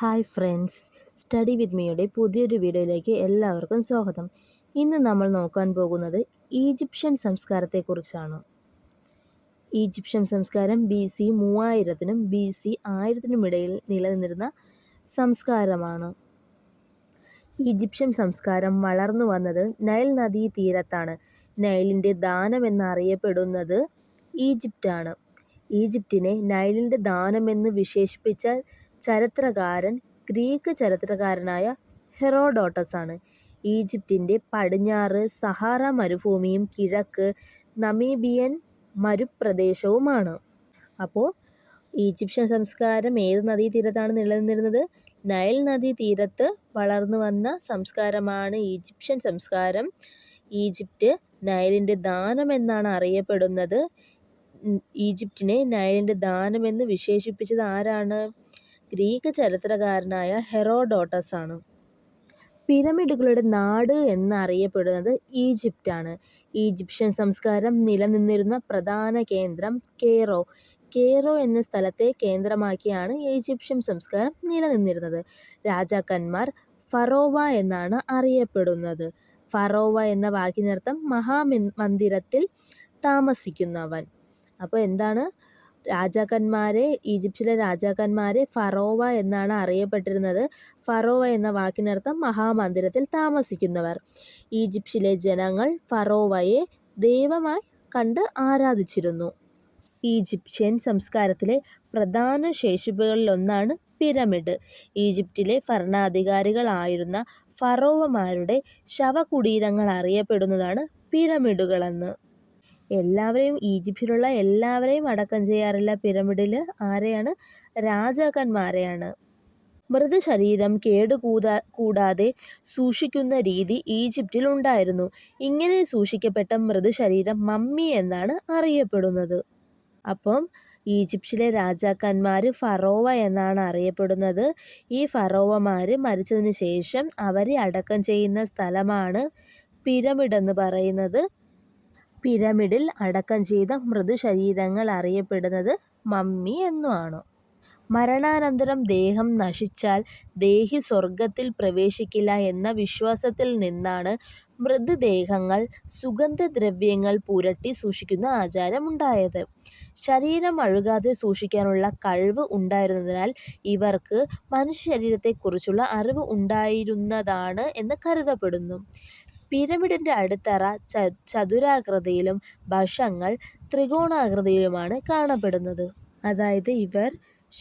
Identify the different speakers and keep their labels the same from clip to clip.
Speaker 1: Hi friends study with മീയുടെ പുതിയൊരു വീഡിയോയിലേക്ക് എല്ലാവർക്കും സ്വാഗതം ഇന്ന് നമ്മൾ നോക്കാൻ പോകുന്നത് ഈജിപ്ഷ്യൻ സംസ്കാരത്തെക്കുറിച്ചാണ് ഈജിപ്ഷ്യൻ സംസ്കാരം ബി സി മൂവായിരത്തിനും ബി സി ആയിരത്തിനും ഇടയിൽ നിലനിന്നിരുന്ന സംസ്കാരമാണ് ഈജിപ്ഷ്യൻ സംസ്കാരം വളർന്നു വന്നത് നൈൽ നദീ തീരത്താണ് നൈലിൻ്റെ ദാനം എന്നറിയപ്പെടുന്നത് ഈജിപ്റ്റാണ് ഈജിപ്റ്റിനെ നൈലിൻ്റെ ദാനമെന്ന് വിശേഷിപ്പിച്ച ചരിത്രകാരൻ ഗ്രീക്ക് ചരിത്രകാരനായ ഹെറോഡോട്ടസ് ആണ് ഈജിപ്തിന്റെ പടിഞ്ഞാറ് സഹാറ മരുഭൂമിയും കിഴക്ക് നമീബിയൻ മരുപ്രദേശവുമാണ്. അപ്പോൾ ഈജിപ്ഷ്യൻ സംസ്കാരം ഏത് നദീതീരത്താണ് നിലനിന്നിരുന്നത്? നൈൽ നദീതീരത്ത് വളർന്നുവന്ന സംസ്കാരമാണ് ഈജിപ്ഷ്യൻ സംസ്കാരം. ഈജിപ്റ്റ് നൈലിന്റെ ദാനം എന്നാണ് അറിയപ്പെടുന്നത്. ഈജിപ്റ്റിനെ നൈലിന്റെ ദാനം എന്ന് വിശേഷിപ്പിച്ചത് ആരാണ്? ഗ്രീക്ക് ചരിത്രകാരനായ ഹെറോഡോട്ടസ് ആണ് പിരമിഡുകളുടെ നാട് എന്നറിയപ്പെടുന്നത് ഈജിപ്റ്റാണ് ഈജിപ്ഷ്യൻ സംസ്കാരം നിലനിന്നിരുന്ന പ്രധാന കേന്ദ്രം കേറോ കേറോ എന്ന സ്ഥലത്തെ കേന്ദ്രമാക്കിയാണ് ഈജിപ്ഷ്യൻ സംസ്കാരം നിലനിന്നിരുന്നത് രാജാക്കന്മാർ ഫറോവ എന്നാണ് അറിയപ്പെടുന്നത് ഫറോവ എന്ന വാക്കിനർത്ഥം മഹാമന്ദിരത്തിൽ താമസിക്കുന്നവൻ അപ്പോൾ എന്താണ് രാജാക്കന്മാരെ ഈജിപ്റ്റിലെ രാജാക്കന്മാരെ ഫറോവ എന്നാണ് അറിയപ്പെട്ടിരുന്നത് ഫറോവ എന്ന വാക്കിനർത്ഥം മഹാമന്ദിരത്തിൽ താമസിക്കുന്നവർ ഈജിപ്റ്റിലെ ജനങ്ങൾ ഫറോവയെ ദൈവമായി കണ്ട് ആരാധിച്ചിരുന്നു ഈജിപ്ഷ്യൻ സംസ്കാരത്തിലെ പ്രധാന ശേഷിപ്പുകളിലൊന്നാണ് പിരമിഡ് ഈജിപ്റ്റിലെ ഭരണാധികാരികളായിരുന്ന ഫറോവമാരുടെ ശവകുടീരങ്ങൾ അറിയപ്പെടുന്നതാണ് പിരമിഡുകളെന്ന് എല്ലാവരെയും ഈജിപ്തിലുള്ള എല്ലാവരെയും അടക്കം ചെയ്യാറില്ല പിരമിഡിൽ ആരെയാണ് രാജാക്കന്മാരെയാണ് മൃതശരീരം കേടുകൂതാ കൂടാതെ സൂക്ഷിക്കുന്ന രീതി ഈജിപ്തിൽ ഉണ്ടായിരുന്നു ഇങ്ങനെ സൂക്ഷിക്കപ്പെട്ട മൃതശരീരം മമ്മി എന്നാണ് അറിയപ്പെടുന്നത് അപ്പം ഈജിപ്തിലെ രാജാക്കന്മാർ ഫറോവ എന്നാണ് അറിയപ്പെടുന്നത് ഈ ഫറോവമാർ മരിച്ചതിന് ശേഷം അവരെ അടക്കം ചെയ്യുന്ന സ്ഥലമാണ് പിരമിഡെന്ന് എന്ന് പറയുന്നത് പിരമിഡിൽ അടക്കം ചെയ്ത മൃതശരീരങ്ങൾ അറിയപ്പെടുന്നത് മമ്മി എന്നുമാണ്. മരണാനന്തരം ദേഹം നശിച്ചാൽ ദേഹി സ്വർഗ്ഗത്തിൽ പ്രവേശിക്കില്ല എന്ന വിശ്വാസത്തിൽ നിന്നാണ് മൃതദേഹങ്ങൾ സുഗന്ധദ്രവ്യങ്ങൾ പുരട്ടി സൂക്ഷിക്കുന്ന ആചാരമുണ്ടായത്. ശരീരം അഴുകാതെ സൂക്ഷിക്കാനുള്ള കഴിവ് ഉണ്ടായിരുന്നതിനാൽ ഇവർക്ക് മനുഷ്യശരീരത്തെക്കുറിച്ചുള്ള അറിവ് ഉണ്ടായിരുന്നതാണ് എന്ന് കരുതപ്പെടുന്നു. പിരമിഡിൻ്റെ അടിത്തറ ച ചതുരാകൃതിയിലും വശങ്ങൾ ത്രികോണാകൃതിയിലുമാണ് കാണപ്പെടുന്നത് അതായത് ഇവർ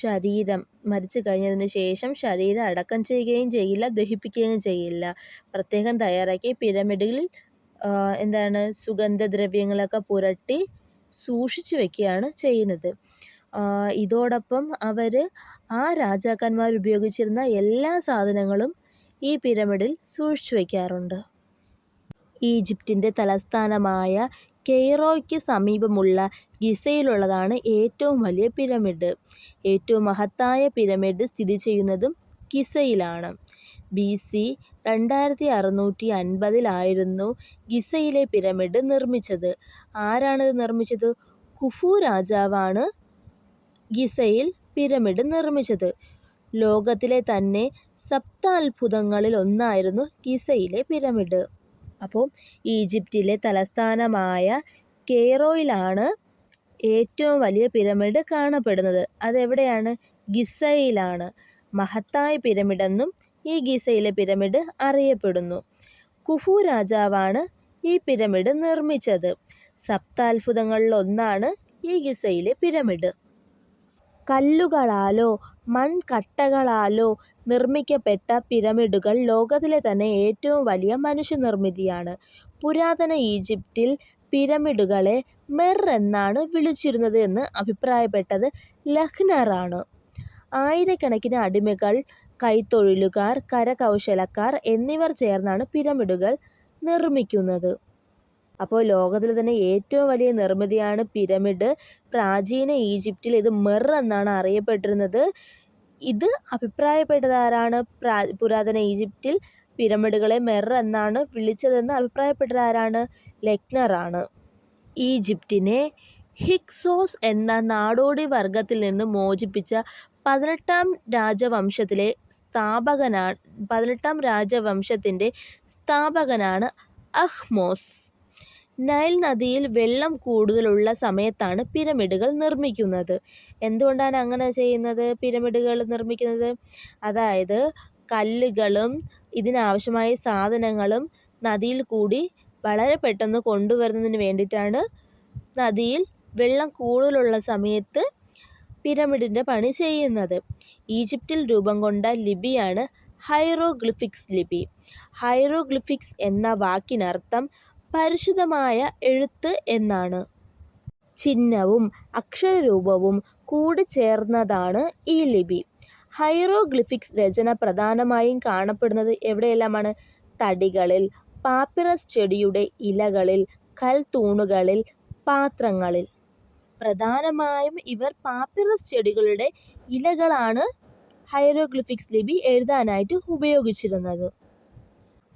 Speaker 1: ശരീരം മരിച്ചു കഴിഞ്ഞതിന് ശേഷം ശരീരം അടക്കം ചെയ്യുകയും ചെയ്യില്ല ദഹിപ്പിക്കുകയും ചെയ്യില്ല പ്രത്യേകം തയ്യാറാക്കി പിരമിഡിൽ എന്താണ് സുഗന്ധദ്രവ്യങ്ങളൊക്കെ പുരട്ടി സൂക്ഷിച്ചു വെക്കുകയാണ് ചെയ്യുന്നത് ഇതോടൊപ്പം അവർ ആ രാജാക്കന്മാർ ഉപയോഗിച്ചിരുന്ന എല്ലാ സാധനങ്ങളും ഈ പിരമിഡിൽ സൂക്ഷിച്ചു വയ്ക്കാറുണ്ട് ഈജിപ്തിൻ്റെ തലസ്ഥാനമായ കെയ്റോയ്ക്ക് സമീപമുള്ള ഗിസയിലുള്ളതാണ് ഏറ്റവും വലിയ പിരമിഡ് ഏറ്റവും മഹത്തായ പിരമിഡ് സ്ഥിതി ചെയ്യുന്നതും ഗിസയിലാണ് ബി സി രണ്ടായിരത്തി അറുന്നൂറ്റി അൻപതിലായിരുന്നു ഗിസയിലെ പിരമിഡ് നിർമ്മിച്ചത് ആരാണിത് നിർമ്മിച്ചത് കുഫു രാജാവാണ് ഗിസയിൽ പിരമിഡ് നിർമ്മിച്ചത് ലോകത്തിലെ തന്നെ സപ്താത്ഭുതങ്ങളിൽ ഒന്നായിരുന്നു ഗിസയിലെ പിരമിഡ് അപ്പോൾ ഈജിപ്തിലെ തലസ്ഥാനമായ കെയ്റോയിലാണ് ഏറ്റവും വലിയ പിരമിഡ് കാണപ്പെടുന്നത് അതെവിടെയാണ് ഗിസയിലാണ് മഹത്തായ പിരമിഡെന്നും ഈ ഗിസയിലെ പിരമിഡ് അറിയപ്പെടുന്നു കുഫു രാജാവാണ് ഈ പിരമിഡ് നിർമ്മിച്ചത് സപ്താത്ഭുതങ്ങളിലൊന്നാണ് ഒന്നാണ് ഈ ഗിസയിലെ പിരമിഡ് കല്ലുകളാലോ മൺകട്ടകളാലോ നിർമ്മിക്കപ്പെട്ട പിരമിഡുകൾ ലോകത്തിലെ തന്നെ ഏറ്റവും വലിയ മനുഷ്യനിർമ്മിതിയാണ്. പുരാതന ഈജിപ്തിൽ പിരമിഡുകളെ മെർ എന്നാണ് വിളിച്ചിരുന്നത് എന്ന് അഭിപ്രായപ്പെട്ടത് ലഹ്നറാണ്. ആയിരക്കണക്കിന് അടിമകൾ, കൈത്തൊഴിലുകാർ, കരകൗശലക്കാർ എന്നിവർ ചേർന്നാണ് പിരമിഡുകൾ നിർമ്മിക്കുന്നത്. അപ്പോൾ ലോകത്തിൽ തന്നെ ഏറ്റവും വലിയ നിർമ്മിതിയാണ് പിരമിഡ് പ്രാചീന ഈജിപ്തിൽ ഇത് മെർ എന്നാണ് അറിയപ്പെട്ടിരുന്നത് ഇത് അഭിപ്രായപ്പെട്ടതാരാണ് പ്രാ പുരാതന ഈജിപ്തിൽ പിരമിഡുകളെ മെർ എന്നാണ് വിളിച്ചതെന്ന് അഭിപ്രായപ്പെട്ടതാരാണ് ലെക്നറാണ് ഈജിപ്തിനെ ഹിക്സോസ് എന്ന നാടോടി വർഗത്തിൽ നിന്ന് മോചിപ്പിച്ച പതിനെട്ടാം രാജവംശത്തിലെ സ്ഥാപകനാണ് പതിനെട്ടാം രാജവംശത്തിൻ്റെ സ്ഥാപകനാണ് അഹ്മോസ് നൈൽ നദിയിൽ വെള്ളം കൂടുതലുള്ള സമയത്താണ് പിരമിഡുകൾ നിർമ്മിക്കുന്നത് എന്തുകൊണ്ടാണ് അങ്ങനെ ചെയ്യുന്നത് പിരമിഡുകൾ നിർമ്മിക്കുന്നത് അതായത് കല്ലുകളും ഇതിനാവശ്യമായ സാധനങ്ങളും നദിയിൽ കൂടി വളരെ പെട്ടെന്ന് കൊണ്ടുവരുന്നതിന് വേണ്ടിയിട്ടാണ് നദിയിൽ വെള്ളം കൂടുതലുള്ള സമയത്ത് പിരമിഡിൻ്റെ പണി ചെയ്യുന്നത് ഈജിപ്തിൽ രൂപം കൊണ്ട ലിപിയാണ് ഹൈറോഗ്ലിഫിക്സ് ലിപി ഹൈറോഗ്ലിഫിക്സ് എന്ന വാക്കിനർത്ഥം പരിശുദ്ധമായ എഴുത്ത് എന്നാണ്. ചിഹ്നവും അക്ഷരരൂപവും കൂടിച്ചേർന്നതാണ് ഈ ലിപി. ഹൈറോഗ്ലിഫിക്സ് രചന പ്രധാനമായും കാണപ്പെടുന്നത് എവിടെയെല്ലാമാണ്? തടികളിൽ, പാപ്പിറസ് ചെടിയുടെ ഇലകളിൽ, കൽത്തൂണുകളിൽ, പാത്രങ്ങളിൽ. പ്രധാനമായും ഇവർ പാപ്പിറസ് ചെടികളുടെ ഇലകളാണ് ഹൈറോഗ്ലിഫിക്സ് ലിപി എഴുതാനായിട്ട് ഉപയോഗിച്ചിരുന്നത്.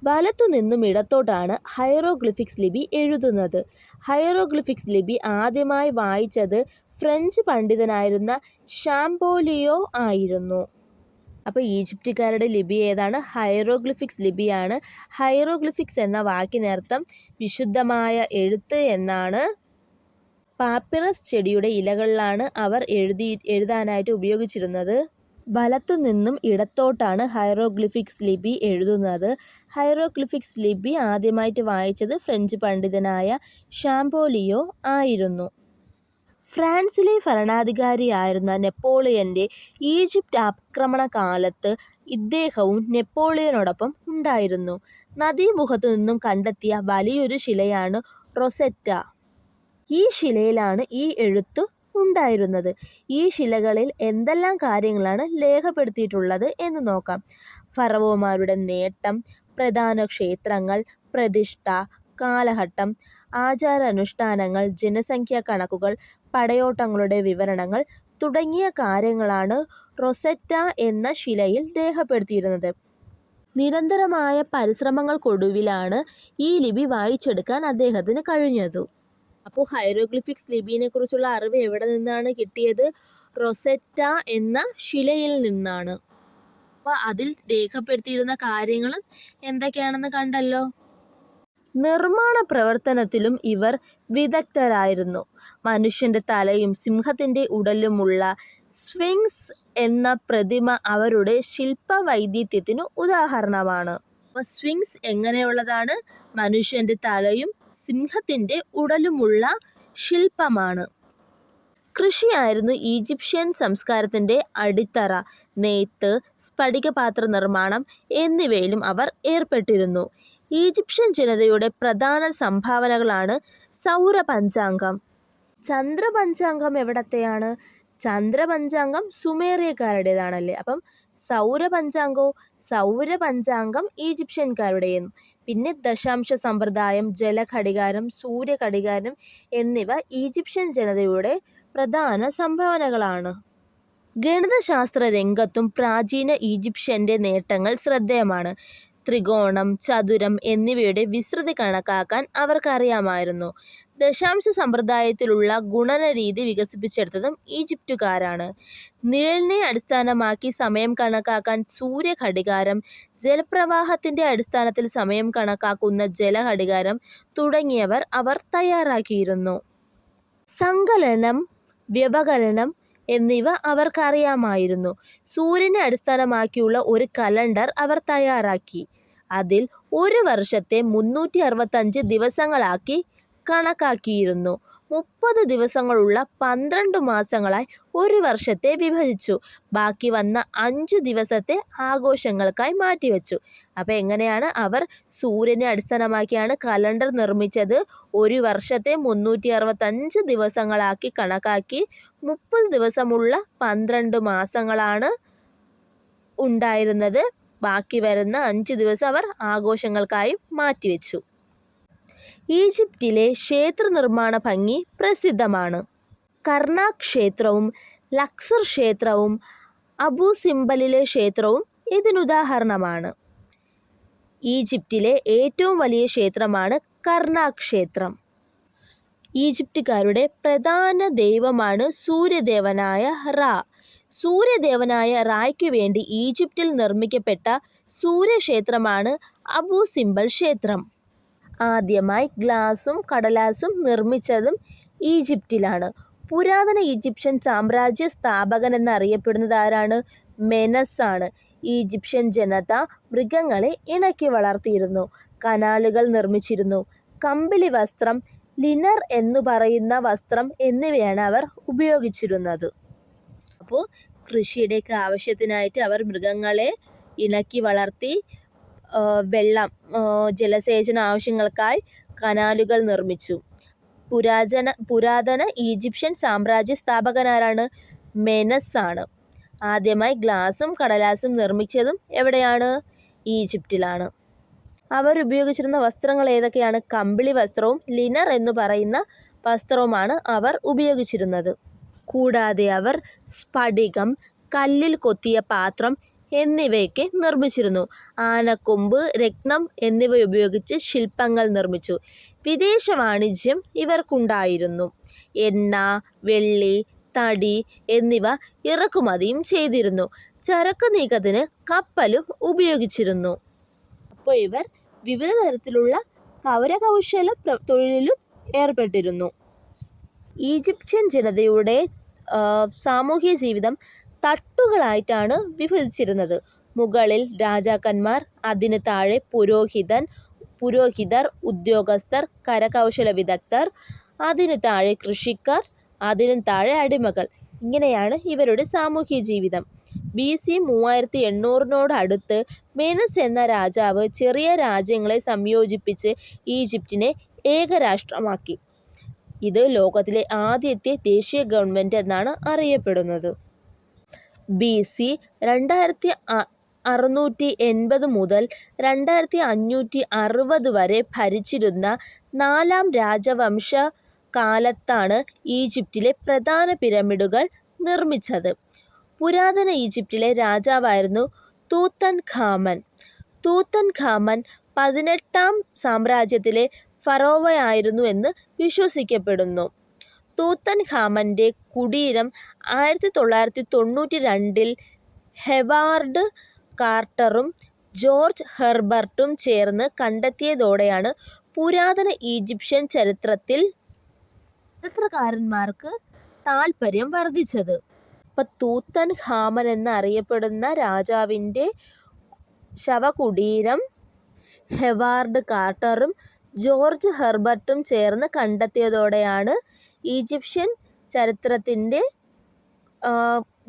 Speaker 1: വലത്തുനിന്നും ഇടത്തോട്ടാണ് ഹൈറോഗ്ലിഫിക്സ് ലിപി എഴുതുന്നത് ഹൈറോഗ്ലിഫിക്സ് ലിപി ആദ്യമായി വായിച്ചത് ഫ്രഞ്ച് പണ്ഡിതനായിരുന്ന ഷാംപോലിയോ ആയിരുന്നു അപ്പോൾ ഈജിപ്റ്റുകാരുടെ ലിപി ഏതാണ് ഹൈറോഗ്ലിഫിക്സ് ലിപിയാണ് ഹൈറോഗ്ലിഫിക്സ് എന്ന വാക്കിനർത്ഥം വിശുദ്ധമായ എഴുത്ത് എന്നാണ് പാപ്പിറസ് ചെടിയുടെ ഇലകളിലാണ് അവർ എഴുതി എഴുതാനായിട്ട് ഉപയോഗിച്ചിരുന്നത് വലത്തുനിന്നും ഇടത്തോട്ടാണ് ഹൈറോഗ്ലിഫിക്സ് ലിപി എഴുതുന്നത് ഹൈറോഗ്ലിഫിക്സ് ലിപി ആദ്യമായിട്ട് വായിച്ചത് ഫ്രഞ്ച് പണ്ഡിതനായ ഷാംപോലിയോ ആയിരുന്നു ഫ്രാൻസിലെ ഭരണാധികാരിയായിരുന്ന നെപ്പോളിയൻ്റെ ഈജിപ്റ്റ് ആക്രമണ കാലത്ത് ഇദ്ദേഹവും നെപ്പോളിയനോടൊപ്പം ഉണ്ടായിരുന്നു നദീമുഖത്തു നിന്നും കണ്ടെത്തിയ വലിയൊരു ശിലയാണ് റൊസെറ്റ ഈ ശിലയിലാണ് ഈ എഴുത്ത് ഉണ്ടായിരുന്നത് ഈ ശിലകളിൽ എന്തെല്ലാം കാര്യങ്ങളാണ് രേഖപ്പെടുത്തിയിട്ടുള്ളത് എന്ന് നോക്കാം ഫറവോമാരുടെ നേട്ടം പ്രധാന ക്ഷേത്രങ്ങൾ പ്രതിഷ്ഠ കാലഘട്ടം ആചാരാനുഷ്ഠാനങ്ങൾ ജനസംഖ്യാ കണക്കുകൾ പടയോട്ടങ്ങളുടെ വിവരണങ്ങൾ തുടങ്ങിയ കാര്യങ്ങളാണ് റൊസെറ്റ എന്ന ശിലയിൽ രേഖപ്പെടുത്തിയിരുന്നത് നിരന്തരമായ പരിശ്രമങ്ങൾക്കൊടുവിലാണ് ഈ ലിപി വായിച്ചെടുക്കാൻ അദ്ദേഹത്തിന് കഴിഞ്ഞതു അപ്പോൾ ഹൈറോഗ്ലിഫിക്സ് കുറിച്ചുള്ള അറിവ് എവിടെ നിന്നാണ് കിട്ടിയത് റൊസെറ്റ എന്ന ശിലയിൽ നിന്നാണ് അപ്പോൾ അതിൽ രേഖപ്പെടുത്തിയിരുന്ന കാര്യങ്ങളും എന്തൊക്കെയാണെന്ന് കണ്ടല്ലോ നിർമ്മാണ പ്രവർത്തനത്തിലും ഇവർ വിദഗ്ധരായിരുന്നു മനുഷ്യൻ്റെ തലയും സിംഹത്തിൻ്റെ ഉടലുമുള്ള സ്വിങ്സ് എന്ന പ്രതിമ അവരുടെ വൈദ്യത്തിന് ഉദാഹരണമാണ് അപ്പോൾ സ്വിങ്സ് എങ്ങനെയുള്ളതാണ് മനുഷ്യൻ്റെ തലയും സിംഹത്തിൻ്റെ ഉടലുമുള്ള ശില്പമാണ് കൃഷിയായിരുന്നു ഈജിപ്ഷ്യൻ സംസ്കാരത്തിൻ്റെ അടിത്തറ നെയ്ത്ത് സ്ഫടികപാത്ര നിർമ്മാണം എന്നിവയിലും അവർ ഏർപ്പെട്ടിരുന്നു ഈജിപ്ഷ്യൻ ജനതയുടെ പ്രധാന സംഭാവനകളാണ് സൗര പഞ്ചാംഗം ചന്ദ്ര പഞ്ചാംഗം എവിടത്തെയാണ് ചന്ദ്രപഞ്ചാംഗം സുമേറിയക്കാരുടേതാണല്ലേ അപ്പം സൗരപഞ്ചാംഗവും സൗരപഞ്ചാംഗം സൗര ഈജിപ്ഷ്യൻകാരുടേതും പിന്നെ ദശാംശ സമ്പ്രദായം ജലഘടികാരം സൂര്യഘടികാരം എന്നിവ ഈജിപ്ഷ്യൻ ജനതയുടെ പ്രധാന സംഭാവനകളാണ് ഗണിതശാസ്ത്ര രംഗത്തും പ്രാചീന ഈജിപ്ഷ്യൻ്റെ നേട്ടങ്ങൾ ശ്രദ്ധേയമാണ് ത്രികോണം ചതുരം എന്നിവയുടെ വിസ്തൃതി കണക്കാക്കാൻ അവർക്കറിയാമായിരുന്നു ദശാംശ സമ്പ്രദായത്തിലുള്ള രീതി വികസിപ്പിച്ചെടുത്തതും ഈജിപ്തുകാരാണ് നിഴലിനെ അടിസ്ഥാനമാക്കി സമയം കണക്കാക്കാൻ സൂര്യഘടികാരം ജലപ്രവാഹത്തിൻ്റെ അടിസ്ഥാനത്തിൽ സമയം കണക്കാക്കുന്ന ജലഘടികാരം തുടങ്ങിയവർ അവർ തയ്യാറാക്കിയിരുന്നു സങ്കലനം വ്യവകലനം എന്നിവ അവർക്കറിയാമായിരുന്നു സൂര്യനെ അടിസ്ഥാനമാക്കിയുള്ള ഒരു കലണ്ടർ അവർ തയ്യാറാക്കി അതിൽ ഒരു വർഷത്തെ മുന്നൂറ്റി അറുപത്തഞ്ച് ദിവസങ്ങളാക്കി കണക്കാക്കിയിരുന്നു മുപ്പത് ദിവസങ്ങളുള്ള പന്ത്രണ്ട് മാസങ്ങളായി ഒരു വർഷത്തെ വിഭജിച്ചു ബാക്കി വന്ന അഞ്ചു ദിവസത്തെ ആഘോഷങ്ങൾക്കായി മാറ്റിവെച്ചു അപ്പോൾ എങ്ങനെയാണ് അവർ സൂര്യനെ അടിസ്ഥാനമാക്കിയാണ് കലണ്ടർ നിർമ്മിച്ചത് ഒരു വർഷത്തെ മുന്നൂറ്റി അറുപത്തഞ്ച് ദിവസങ്ങളാക്കി കണക്കാക്കി മുപ്പത് ദിവസമുള്ള പന്ത്രണ്ട് മാസങ്ങളാണ് ഉണ്ടായിരുന്നത് ബാക്കി വരുന്ന അഞ്ച് ദിവസം അവർ ആഘോഷങ്ങൾക്കായി മാറ്റിവെച്ചു ഈജിപ്തിലെ ക്ഷേത്ര നിർമ്മാണ ഭംഗി പ്രസിദ്ധമാണ് കർണാക് ക്ഷേത്രവും ലക്സർ ക്ഷേത്രവും അബു സിംബലിലെ ക്ഷേത്രവും ഇതിനുദാഹരണമാണ് ഈജിപ്തിലെ ഏറ്റവും വലിയ ക്ഷേത്രമാണ് കർണാക് ക്ഷേത്രം ഈജിപ്തുകാരുടെ പ്രധാന ദൈവമാണ് സൂര്യദേവനായ റാ സൂര്യദേവനായ റായ്ക്കു വേണ്ടി ഈജിപ്തിൽ നിർമ്മിക്കപ്പെട്ട സൂര്യക്ഷേത്രമാണ് അബു സിംബൽ ക്ഷേത്രം ആദ്യമായി ഗ്ലാസും കടലാസും നിർമ്മിച്ചതും ഈജിപ്തിലാണ് പുരാതന ഈജിപ്ഷ്യൻ സാമ്രാജ്യ സ്ഥാപകൻ എന്നറിയപ്പെടുന്നത് ആരാണ് മെനസ് ആണ് ഈജിപ്ഷ്യൻ ജനത മൃഗങ്ങളെ ഇണക്കി വളർത്തിയിരുന്നു കനാലുകൾ നിർമ്മിച്ചിരുന്നു കമ്പിളി വസ്ത്രം ലിനർ എന്നു പറയുന്ന വസ്ത്രം എന്നിവയാണ് അവർ ഉപയോഗിച്ചിരുന്നത് അപ്പോൾ കൃഷിയുടെയൊക്കെ ആവശ്യത്തിനായിട്ട് അവർ മൃഗങ്ങളെ ഇണക്കി വളർത്തി വെള്ളം ജലസേചന ആവശ്യങ്ങൾക്കായി കനാലുകൾ നിർമ്മിച്ചു പുരാചന പുരാതന ഈജിപ്ഷ്യൻ സാമ്രാജ്യ സ്ഥാപകനാരാണ് മെനസ് ആണ് ആദ്യമായി ഗ്ലാസും കടലാസും നിർമ്മിച്ചതും എവിടെയാണ് ഈജിപ്തിലാണ് അവർ ഉപയോഗിച്ചിരുന്ന വസ്ത്രങ്ങൾ ഏതൊക്കെയാണ് കമ്പിളി വസ്ത്രവും ലിനർ എന്ന് പറയുന്ന വസ്ത്രവുമാണ് അവർ ഉപയോഗിച്ചിരുന്നത് കൂടാതെ അവർ സ്ഫടികം കല്ലിൽ കൊത്തിയ പാത്രം എന്നിവയൊക്കെ നിർമ്മിച്ചിരുന്നു ആനക്കൊമ്പ് രത്നം എന്നിവ ഉപയോഗിച്ച് ശില്പങ്ങൾ നിർമ്മിച്ചു വിദേശ വാണിജ്യം ഇവർക്കുണ്ടായിരുന്നു എണ്ണ വെള്ളി തടി എന്നിവ ഇറക്കുമതിയും ചെയ്തിരുന്നു ചരക്ക് നീക്കത്തിന് കപ്പലും ഉപയോഗിച്ചിരുന്നു അപ്പോൾ ഇവർ വിവിധ തരത്തിലുള്ള കൗരകൗശല തൊഴിലിലും ഏർപ്പെട്ടിരുന്നു ഈജിപ്ഷ്യൻ ജനതയുടെ സാമൂഹ്യ ജീവിതം തട്ടുകളായിട്ടാണ് വിഭജിച്ചിരുന്നത് മുകളിൽ രാജാക്കന്മാർ അതിന് താഴെ പുരോഹിതൻ പുരോഹിതർ ഉദ്യോഗസ്ഥർ കരകൗശല വിദഗ്ധർ അതിന് താഴെ കൃഷിക്കാർ അതിന് താഴെ അടിമകൾ ഇങ്ങനെയാണ് ഇവരുടെ സാമൂഹ്യ ജീവിതം ബി സി മൂവായിരത്തി എണ്ണൂറിനോടടുത്ത് മെനസ് എന്ന രാജാവ് ചെറിയ രാജ്യങ്ങളെ സംയോജിപ്പിച്ച് ഈജിപ്തിനെ ഏകരാഷ്ട്രമാക്കി ഇത് ലോകത്തിലെ ആദ്യത്തെ ദേശീയ ഗവൺമെന്റ് എന്നാണ് അറിയപ്പെടുന്നത് ബി സി രണ്ടായിരത്തി അറുന്നൂറ്റി എൺപത് മുതൽ രണ്ടായിരത്തി അഞ്ഞൂറ്റി അറുപത് വരെ ഭരിച്ചിരുന്ന നാലാം രാജവംശ കാലത്താണ് ഈജിപ്തിലെ പ്രധാന പിരമിഡുകൾ നിർമ്മിച്ചത് പുരാതന ഈജിപ്തിലെ രാജാവായിരുന്നു തൂത്തൻ ഖാമൻ തൂത്തൻ ഖാമൻ പതിനെട്ടാം സാമ്രാജ്യത്തിലെ ഫറോവയായിരുന്നു എന്ന് വിശ്വസിക്കപ്പെടുന്നു തൂത്തൻ ഖാമൻ്റെ കുടീരം ആയിരത്തി തൊള്ളായിരത്തി തൊണ്ണൂറ്റി രണ്ടിൽ ഹെവാർഡ് കാർട്ടറും ജോർജ് ഹെർബർട്ടും ചേർന്ന് കണ്ടെത്തിയതോടെയാണ് പുരാതന ഈജിപ്ഷ്യൻ ചരിത്രത്തിൽ ചരിത്രകാരന്മാർക്ക് താല്പര്യം വർദ്ധിച്ചത് അപ്പം തൂത്തൻ ഖാമൻ എന്നറിയപ്പെടുന്ന രാജാവിൻ്റെ ശവകുടീരം ഹെവാർഡ് കാർട്ടറും ജോർജ് ഹെർബർട്ടും ചേർന്ന് കണ്ടെത്തിയതോടെയാണ് ഈജിപ്ഷ്യൻ ചരിത്രത്തിൻ്റെ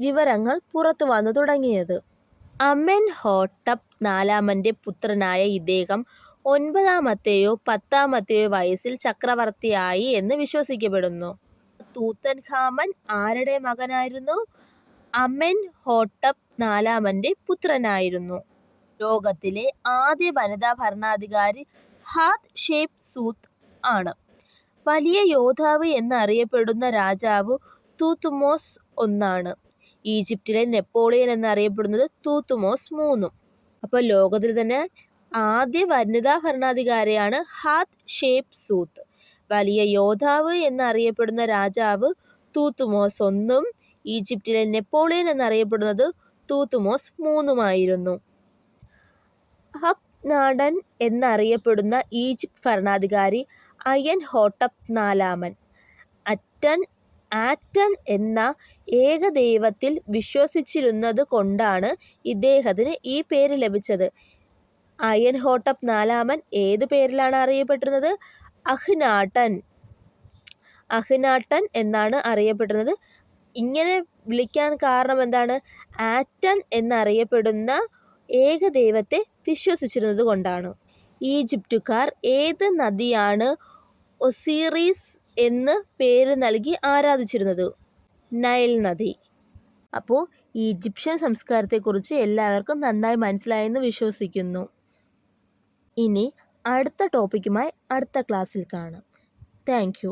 Speaker 1: വിവരങ്ങൾ പുറത്തു വന്നു തുടങ്ങിയത് അമെൻ ഹോട്ടപ്പ് നാലാമൻ്റെ പുത്രനായ ഇദ്ദേഹം ഒൻപതാമത്തെയോ പത്താമത്തെയോ വയസ്സിൽ ചക്രവർത്തിയായി എന്ന് വിശ്വസിക്കപ്പെടുന്നു തൂത്തൻ ഖാമൻ ആരുടെ മകനായിരുന്നു അമെൻ ഹോട്ടപ്പ് നാലാമൻ്റെ പുത്രനായിരുന്നു ലോകത്തിലെ ആദ്യ വനിതാ ഭരണാധികാരി ഹാത് ഷേപ് സൂത്ത് ആണ് വലിയ യോദ്ധാവ് എന്നറിയപ്പെടുന്ന രാജാവ് തൂത്തുമോസ് ഒന്നാണ് ഈജിപ്തിലെ നെപ്പോളിയൻ എന്നറിയപ്പെടുന്നത് തൂത്തുമോസ് മൂന്നും അപ്പോൾ ലോകത്തിൽ തന്നെ ആദ്യ വനിതാ ഭരണാധികാരിയാണ് ഹാത് ഷേപ് സൂത്ത് വലിയ യോദ്ധാവ് എന്നറിയപ്പെടുന്ന രാജാവ് തൂത്തുമോസ് ഒന്നും ഈജിപ്തിലെ നെപ്പോളിയൻ എന്നറിയപ്പെടുന്നത് തൂത്തുമോസ് മൂന്നുമായിരുന്നു ഹക് നാടൻ എന്നറിയപ്പെടുന്ന ഈജിപ്ത് ഭരണാധികാരി ഹോട്ടപ് നാലാമൻ അറ്റൻ ആറ്റൺ എന്ന ഏകദൈവത്തിൽ വിശ്വസിച്ചിരുന്നത് കൊണ്ടാണ് ഇദ്ദേഹത്തിന് ഈ പേര് ലഭിച്ചത് ഹോട്ടപ് നാലാമൻ ഏതു പേരിലാണ് അറിയപ്പെട്ടിരുന്നത് അഹ്നാട്ടൻ അഹ്നാട്ടൻ എന്നാണ് അറിയപ്പെട്ടിരുന്നത് ഇങ്ങനെ വിളിക്കാൻ കാരണം എന്താണ് ആറ്റൺ എന്നറിയപ്പെടുന്ന ഏകദൈവത്തെ വിശ്വസിച്ചിരുന്നത് കൊണ്ടാണ് ഈജിപ്തുകാർ ഏത് നദിയാണ് ഒസീറീസ് എന്ന് പേര് നൽകി ആരാധിച്ചിരുന്നത് നൈൽ നദി അപ്പോൾ ഈജിപ്ഷ്യൻ സംസ്കാരത്തെക്കുറിച്ച് എല്ലാവർക്കും നന്നായി മനസ്സിലായെന്ന് വിശ്വസിക്കുന്നു ഇനി അടുത്ത ടോപ്പിക്കുമായി അടുത്ത ക്ലാസ്സിൽ കാണാം താങ്ക്